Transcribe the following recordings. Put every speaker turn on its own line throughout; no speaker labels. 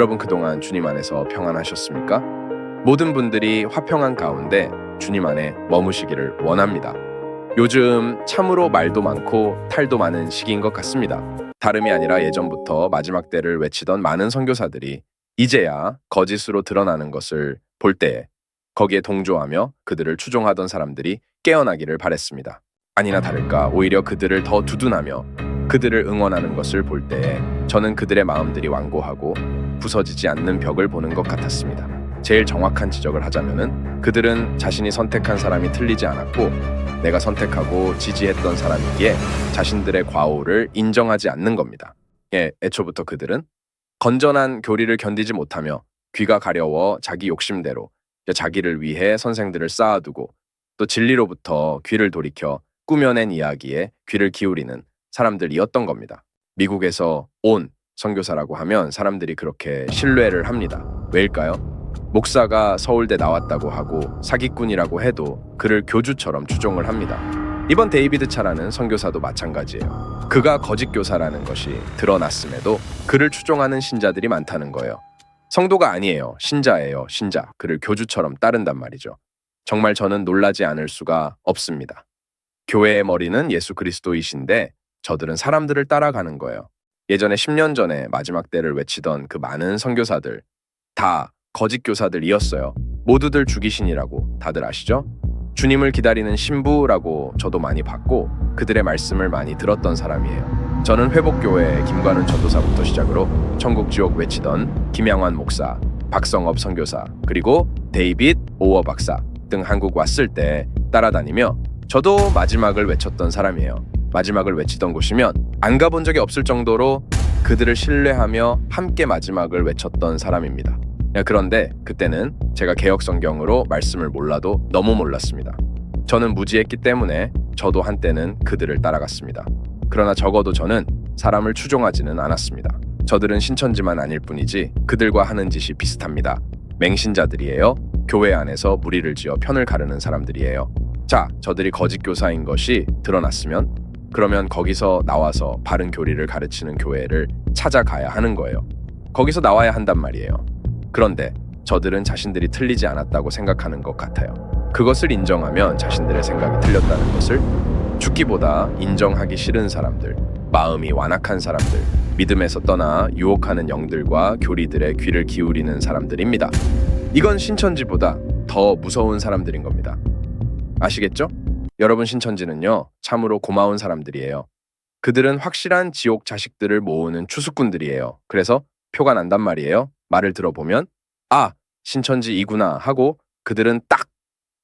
여러분 그동안 주님 안에서 평안하셨습니까? 모든 분들이 화평한 가운데 주님 안에 머무시기를 원합니다. 요즘 참으로 말도 많고 탈도 많은 시기인 것 같습니다. 다름이 아니라 예전부터 마지막 때를 외치던 많은 선교사들이 이제야 거짓으로 드러나는 것을 볼 때에 거기에 동조하며 그들을 추종하던 사람들이 깨어나기를 바랬습니다. 아니나 다를까 오히려 그들을 더 두둔하며 그들을 응원하는 것을 볼 때에 저는 그들의 마음들이 완고하고 부서지지 않는 벽을 보는 것 같았습니다. 제일 정확한 지적을 하자면은 그들은 자신이 선택한 사람이 틀리지 않았고 내가 선택하고 지지했던 사람이기에 자신들의 과오를 인정하지 않는 겁니다. 예, 애초부터 그들은 건전한 교리를 견디지 못하며 귀가 가려워 자기 욕심대로 자기를 위해 선생들을 쌓아두고 또 진리로부터 귀를 돌이켜 꾸며낸 이야기에 귀를 기울이는 사람들이었던 겁니다. 미국에서 온 선교사라고 하면 사람들이 그렇게 신뢰를 합니다. 왜일까요? 목사가 서울대 나왔다고 하고 사기꾼이라고 해도 그를 교주처럼 추종을 합니다. 이번 데이비드 차라는 선교사도 마찬가지예요. 그가 거짓 교사라는 것이 드러났음에도 그를 추종하는 신자들이 많다는 거예요. 성도가 아니에요. 신자예요. 신자. 그를 교주처럼 따른단 말이죠. 정말 저는 놀라지 않을 수가 없습니다. 교회의 머리는 예수 그리스도이신데 저들은 사람들을 따라가는 거예요. 예전에 10년 전에 마지막 때를 외치던 그 많은 선교사들 다 거짓 교사들이었어요. 모두들 죽이신이라고 다들 아시죠? 주님을 기다리는 신부라고 저도 많이 봤고 그들의 말씀을 많이 들었던 사람이에요. 저는 회복교회 김관훈 전도사부터 시작으로 천국 지옥 외치던 김양환 목사, 박성업 선교사, 그리고 데이빗 오어 박사 등 한국 왔을 때 따라다니며 저도 마지막을 외쳤던 사람이에요. 마지막을 외치던 곳이면 안 가본 적이 없을 정도로 그들을 신뢰하며 함께 마지막을 외쳤던 사람입니다. 그런데 그때는 제가 개혁 성경으로 말씀을 몰라도 너무 몰랐습니다. 저는 무지했기 때문에 저도 한때는 그들을 따라갔습니다. 그러나 적어도 저는 사람을 추종하지는 않았습니다. 저들은 신천지만 아닐 뿐이지 그들과 하는 짓이 비슷합니다. 맹신자들이에요. 교회 안에서 무리를 지어 편을 가르는 사람들이에요. 자, 저들이 거짓 교사인 것이 드러났으면 그러면 거기서 나와서 바른 교리를 가르치는 교회를 찾아가야 하는 거예요. 거기서 나와야 한단 말이에요. 그런데 저들은 자신들이 틀리지 않았다고 생각하는 것 같아요. 그것을 인정하면 자신들의 생각이 틀렸다는 것을 죽기보다 인정하기 싫은 사람들, 마음이 완악한 사람들, 믿음에서 떠나 유혹하는 영들과 교리들의 귀를 기울이는 사람들입니다. 이건 신천지보다 더 무서운 사람들인 겁니다. 아시겠죠? 여러분 신천지는요, 참으로 고마운 사람들이에요. 그들은 확실한 지옥 자식들을 모으는 추수꾼들이에요. 그래서 표가 난단 말이에요. 말을 들어보면, 아, 신천지이구나 하고 그들은 딱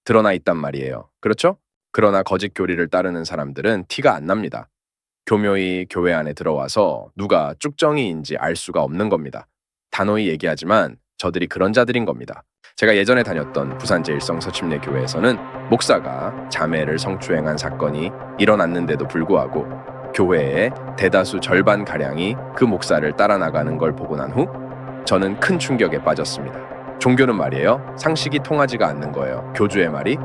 드러나 있단 말이에요. 그렇죠? 그러나 거짓 교리를 따르는 사람들은 티가 안 납니다. 교묘히 교회 안에 들어와서 누가 쭉정이인지 알 수가 없는 겁니다. 단호히 얘기하지만 저들이 그런 자들인 겁니다. 제가 예전에 다녔던 부산 제 일성 서침례 교회에서는 목사가 자매를 성추행한 사건이 일어났는데도 불구하고 교회의 대다수 절반 가량이 그 목사를 따라 나가는 걸 보고 난 후 저는 큰 충격에 빠졌습니다. 종교는 말이에요. 상식이 통하지가 않는 거예요. 교주의 말이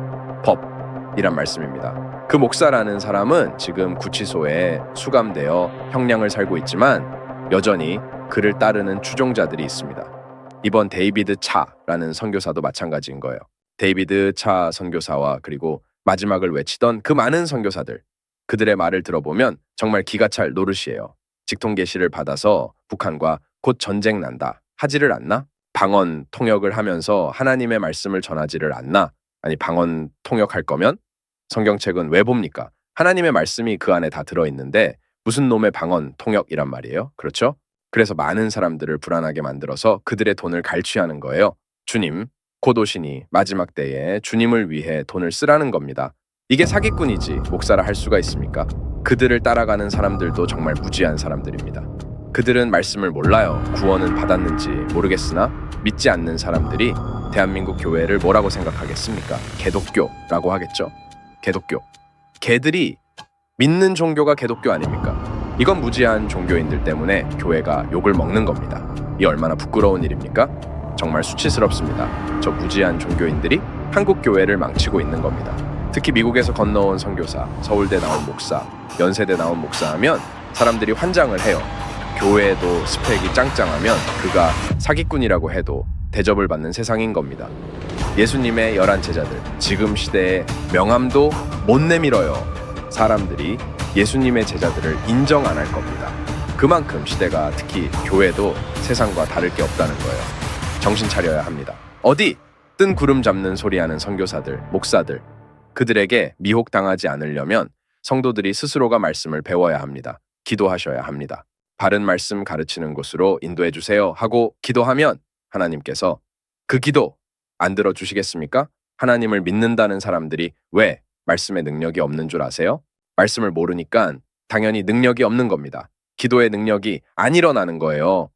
법이란 말씀입니다. 그 목사라는 사람은 지금 구치소에 수감되어 형량을 살고 있지만 여전히 그를 따르는 추종자들이 있습니다. 이번 데이비드 차라는 선교사도 마찬가지인 거예요. 데이비드 차 선교사와 그리고 마지막을 외치던 그 많은 선교사들 그들의 말을 들어보면 정말 기가 찰 노릇이에요. 직통 계시를 받아서 북한과 곧 전쟁 난다 하지를 않나? 방언 통역을 하면서 하나님의 말씀을 전하지를 않나? 아니 방언 통역할 거면 성경책은 왜 봅니까? 하나님의 말씀이 그 안에 다 들어 있는데 무슨 놈의 방언 통역이란 말이에요. 그렇죠? 그래서 많은 사람들을 불안하게 만들어서 그들의 돈을 갈취하는 거예요. 주님, 곧 오시니 마지막 때에 주님을 위해 돈을 쓰라는 겁니다. 이게 사기꾼이지 목사라 할 수가 있습니까? 그들을 따라가는 사람들도 정말 무지한 사람들입니다. 그들은 말씀을 몰라요. 구원은 받았는지 모르겠으나 믿지 않는 사람들이 대한민국 교회를 뭐라고 생각하겠습니까? 개독교라고 하겠죠. 개독교. 개들이 믿는 종교가 개독교 아닙니까? 이건 무지한 종교인들 때문에 교회가 욕을 먹는 겁니다. 이 얼마나 부끄러운 일입니까? 정말 수치스럽습니다. 저 무지한 종교인들이 한국 교회를 망치고 있는 겁니다. 특히 미국에서 건너온 선교사, 서울대 나온 목사, 연세대 나온 목사 하면 사람들이 환장을 해요. 교회에도 스펙이 짱짱하면 그가 사기꾼이라고 해도 대접을 받는 세상인 겁니다. 예수님의 열한 제자들 지금 시대에 명함도 못 내밀어요. 사람들이 예수님의 제자들을 인정 안 할 겁니다. 그만큼 시대가 특히 교회도 세상과 다를 게 없다는 거예요. 정신 차려야 합니다. 어디 뜬 구름 잡는 소리 하는 선교사들, 목사들 그들에게 미혹당하지 않으려면 성도들이 스스로가 말씀을 배워야 합니다. 기도하셔야 합니다. 바른 말씀 가르치는 곳으로 인도해 주세요 하고 기도하면 하나님께서 그 기도 안 들어 주시겠습니까? 하나님을 믿는다는 사람들이 왜 말씀의 능력이 없는 줄 아세요? 말씀을 모르니까 당연히 능력이 없는 겁니다. 기도의 능력이 안 일어나는 거예요.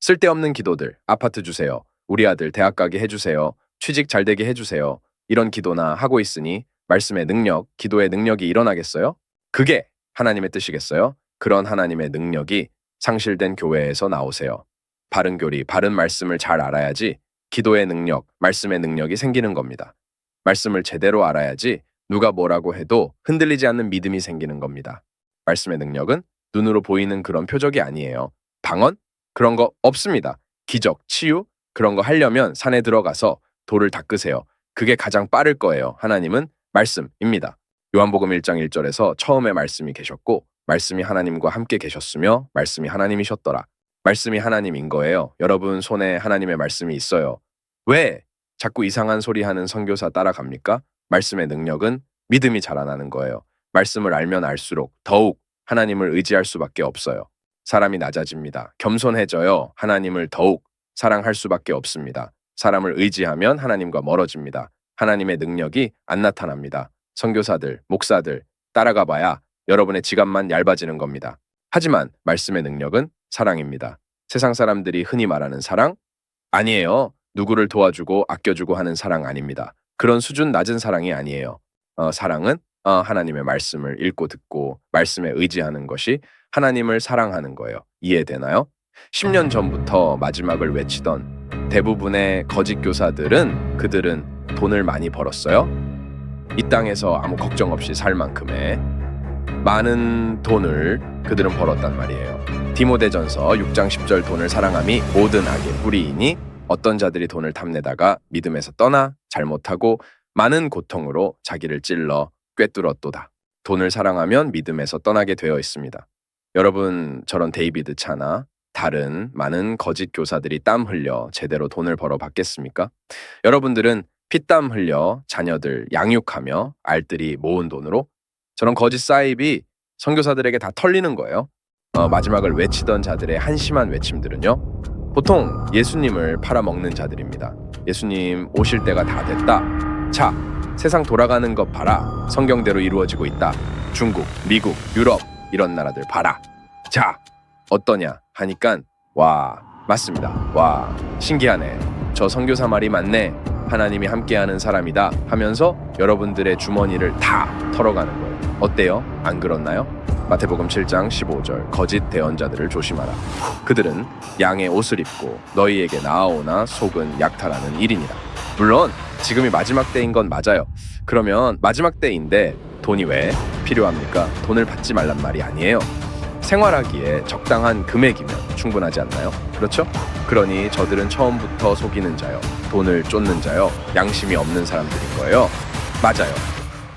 쓸데없는 기도들, 아파트 주세요. 우리 아들 대학 가게 해주세요. 취직 잘 되게 해주세요. 이런 기도나 하고 있으니 말씀의 능력, 기도의 능력이 일어나겠어요? 그게 하나님의 뜻이겠어요? 그런 하나님의 능력이 상실된 교회에서 나오세요. 바른 교리, 바른 말씀을 잘 알아야지 기도의 능력, 말씀의 능력이 생기는 겁니다. 말씀을 제대로 알아야지 누가 뭐라고 해도 흔들리지 않는 믿음이 생기는 겁니다. 말씀의 능력은 눈으로 보이는 그런 표적이 아니에요. 방언? 그런 거 없습니다. 기적, 치유? 그런 거 하려면 산에 들어가서 돌을 닦으세요. 그게 가장 빠를 거예요. 하나님은 말씀입니다. 요한복음 1장 1절에서 처음에 말씀이 계셨고 말씀이 하나님과 함께 계셨으며 말씀이 하나님이셨더라. 말씀이 하나님인 거예요. 여러분 손에 하나님의 말씀이 있어요. 왜 자꾸 이상한 소리 하는 선교사 따라갑니까? 말씀의 능력은 믿음이 자라나는 거예요. 말씀을 알면 알수록 더욱 하나님을 의지할 수밖에 없어요. 사람이 낮아집니다. 겸손해져요. 하나님을 더욱 사랑할 수밖에 없습니다. 사람을 의지하면 하나님과 멀어집니다. 하나님의 능력이 안 나타납니다. 선교사들, 목사들 따라가 봐야 여러분의 지갑만 얇아지는 겁니다. 하지만 말씀의 능력은 사랑입니다. 세상 사람들이 흔히 말하는 사랑? 아니에요. 누구를 도와주고 아껴주고 하는 사랑 아닙니다. 그런 수준 낮은 사랑이 아니에요. 어, 사랑은 어, 하나님의 말씀을 읽고 듣고 말씀에 의지하는 것이 하나님을 사랑하는 거예요. 이해되나요? 10년 전부터 마지막을 외치던 대부분의 거짓 교사들은 그들은 돈을 많이 벌었어요. 이 땅에서 아무 걱정 없이 살 만큼의 많은 돈을 그들은 벌었단 말이에요. 디모데전서 6장 10절 돈을 사랑함이 모든 악의 뿌리이니 어떤 자들이 돈을 탐내다가 믿음에서 떠나 잘못하고 많은 고통으로 자기를 찔러 꿰뚫었도다. 돈을 사랑하면 믿음에서 떠나게 되어 있습니다. 여러분 저런 데이비드 차나 다른 많은 거짓 교사들이 땀 흘려 제대로 돈을 벌어 받겠습니까? 여러분들은 피땀 흘려 자녀들 양육하며 알뜰히 모은 돈으로 저런 거짓 사입이 선교사들에게 다 털리는 거예요. 어, 마지막을 외치던 자들의 한심한 외침들은요. 보통 예수님을 팔아먹는 자들입니다. 예수님 오실 때가 다 됐다. 자, 세상 돌아가는 것 봐라. 성경대로 이루어지고 있다. 중국, 미국, 유럽 이런 나라들 봐라. 자, 어떠냐 하니까 와 맞습니다. 와 신기하네. 저 선교사 말이 맞네. 하나님이 함께하는 사람이다 하면서 여러분들의 주머니를 다 털어가는 거예요. 어때요? 안 그렇나요? 마태복음 7장 15절 거짓 대언자들을 조심하라. 그들은 양의 옷을 입고 너희에게 나아오나 속은 약탈하는 일이니라. 물론 지금이 마지막 때인 건 맞아요. 그러면 마지막 때인데 돈이 왜 필요합니까? 돈을 받지 말란 말이 아니에요. 생활하기에 적당한 금액이면 충분하지 않나요? 그렇죠? 그러니 저들은 처음부터 속이는 자요, 돈을 쫓는 자요, 양심이 없는 사람들인 거예요. 맞아요.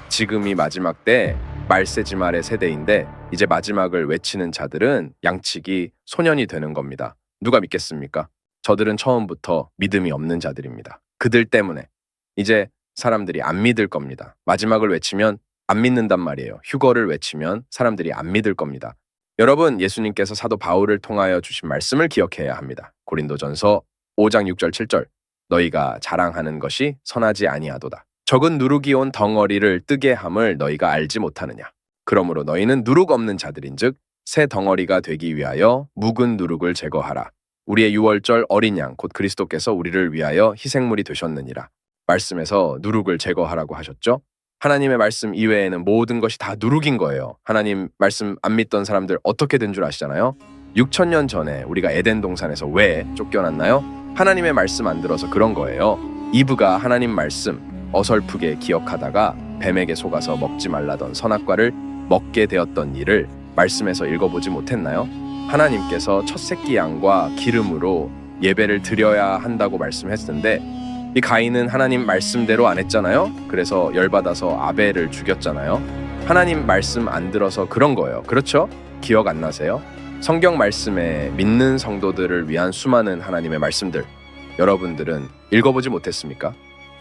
지금이 마지막 때 말세지 말의 세대인데 이제 마지막을 외치는 자들은 양치기 소년이 되는 겁니다. 누가 믿겠습니까? 저들은 처음부터 믿음이 없는 자들입니다. 그들 때문에 이제 사람들이 안 믿을 겁니다. 마지막을 외치면 안 믿는단 말이에요. 휴거를 외치면 사람들이 안 믿을 겁니다. 여러분, 예수님께서 사도 바울을 통하여 주신 말씀을 기억해야 합니다. 고린도전서 5장 6절 7절. 너희가 자랑하는 것이 선하지 아니하도다. 적은 누룩이 온 덩어리를 뜨게 함을 너희가 알지 못하느냐. 그러므로 너희는 누룩 없는 자들인즉 새 덩어리가 되기 위하여 묵은 누룩을 제거하라. 우리의 유월절 어린 양 곧 그리스도께서 우리를 위하여 희생물이 되셨느니라. 말씀에서 누룩을 제거하라고 하셨죠? 하나님의 말씀 이외에는 모든 것이 다 누룩인 거예요. 하나님 말씀 안 믿던 사람들 어떻게 된 줄 아시잖아요? 6천 년 전에 우리가 에덴 동산에서 왜 쫓겨났나요? 하나님의 말씀 안 들어서 그런 거예요. 이브가 하나님 말씀 어설프게 기억하다가 뱀에게 속아서 먹지 말라던 선악과를 먹게 되었던 일을 말씀에서 읽어보지 못했나요? 하나님께서 첫 새끼 양과 기름으로 예배를 드려야 한다고 말씀했는데 이 가인은 하나님 말씀대로 안 했잖아요. 그래서 열받아서 아벨을 죽였잖아요. 하나님 말씀 안 들어서 그런 거예요. 그렇죠? 기억 안 나세요? 성경 말씀에 믿는 성도들을 위한 수많은 하나님의 말씀들 여러분들은 읽어보지 못했습니까?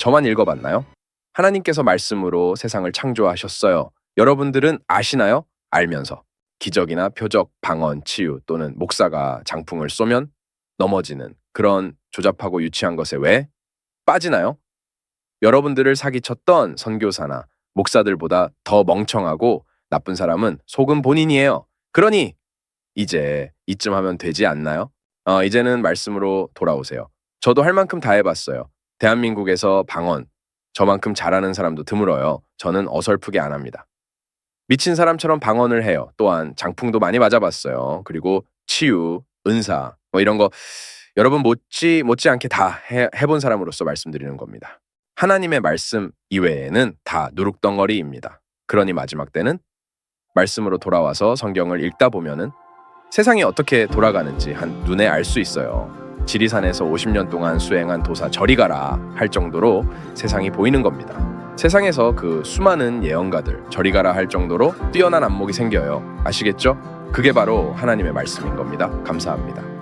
저만 읽어봤나요? 하나님께서 말씀으로 세상을 창조하셨어요. 여러분들은 아시나요? 알면서 기적이나 표적, 방언, 치유 또는 목사가 장풍을 쏘면 넘어지는 그런 조잡하고 유치한 것에 왜 빠지나요? 여러분들을 사기쳤던 선교사나 목사들보다 더 멍청하고 나쁜 사람은 속은 본인이에요. 그러니 이제 이쯤 하면 되지 않나요? 어, 이제는 말씀으로 돌아오세요. 저도 할 만큼 다 해봤어요. 대한민국에서 방언, 저만큼 잘하는 사람도 드물어요. 저는 어설프게 안 합니다. 미친 사람처럼 방언을 해요. 또한 장풍도 많이 맞아봤어요. 그리고 치유, 은사, 뭐 이런 거 여러분 못지 못지않게 다 해, 해본 사람으로서 말씀드리는 겁니다. 하나님의 말씀 이외에는 다 누룩덩어리입니다. 그러니 마지막 때는 말씀으로 돌아와서 성경을 읽다 보면은 세상이 어떻게 돌아가는지 한 눈에 알 수 있어요. 지리산에서 50년 동안 수행한 도사 저리 가라 할 정도로 세상이 보이는 겁니다. 세상에서 그 수많은 예언가들 저리 가라 할 정도로 뛰어난 안목이 생겨요. 아시겠죠? 그게 바로 하나님의 말씀인 겁니다. 감사합니다.